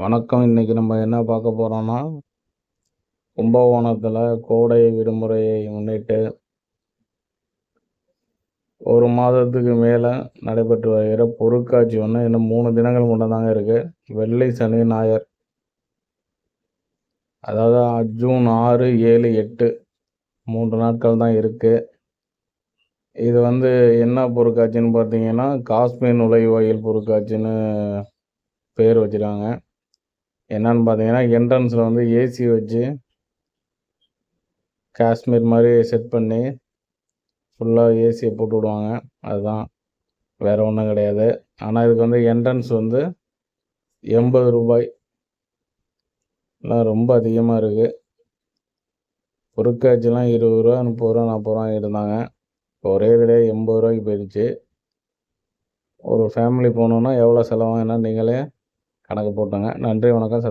வணக்கம். இன்னைக்கு நம்ம என்ன பார்க்க போகிறோன்னா கும்பகோணத்தில் கோடை விடுமுறையை முன்னிட்டு ஒரு மாதத்துக்கு மேலே நடைபெற்று வருகிற பொருட்காட்சி ஒன்று இன்னும் மூணு தினங்கள் மட்டும் தாங்க இருக்குது வெள்ளை சனி ஞாயர் அதாவது ஜூன் ஆறு ஏழு எட்டு மூன்று நாட்கள் தான் இருக்குது இது வந்து என்ன பொருட்காட்சின்னு பார்த்தீங்கன்னா காஷ்மீர் நுழைவாயில் பொருட்காட்சின்னு பேர் வச்சுருக்காங்க. என்னன்னு பார்த்தீங்கன்னா என்ட்ரன்ஸில் வந்து ஏசி வச்சு காஷ்மீர் மாதிரி செட் பண்ணி ஃபுல்லாக ஏசியை போட்டு விடுவாங்க. அதுதான். வேறு ஒன்றும் கிடையாது. ஆனால் இதுக்கு வந்து என்ட்ரன்ஸ் வந்து எண்பது ரூபாய். எல்லாம் ரொம்ப அதிகமாக இருக்குது பொருட்காட்சிலாம் இருபது ரூபா முப்பது ரூபா நாற்பது ரூபா இருந்தாங்க. இப்போ ஒரே இதிலே எண்பது ரூபாய்க்கு போயிடுச்சு. ஒரு ஃபேமிலி போகணுன்னா எவ்வளோ செலவாகுன்னா நீங்களே கணக்கு போட்டோங்க. நன்றி வணக்கம் சத்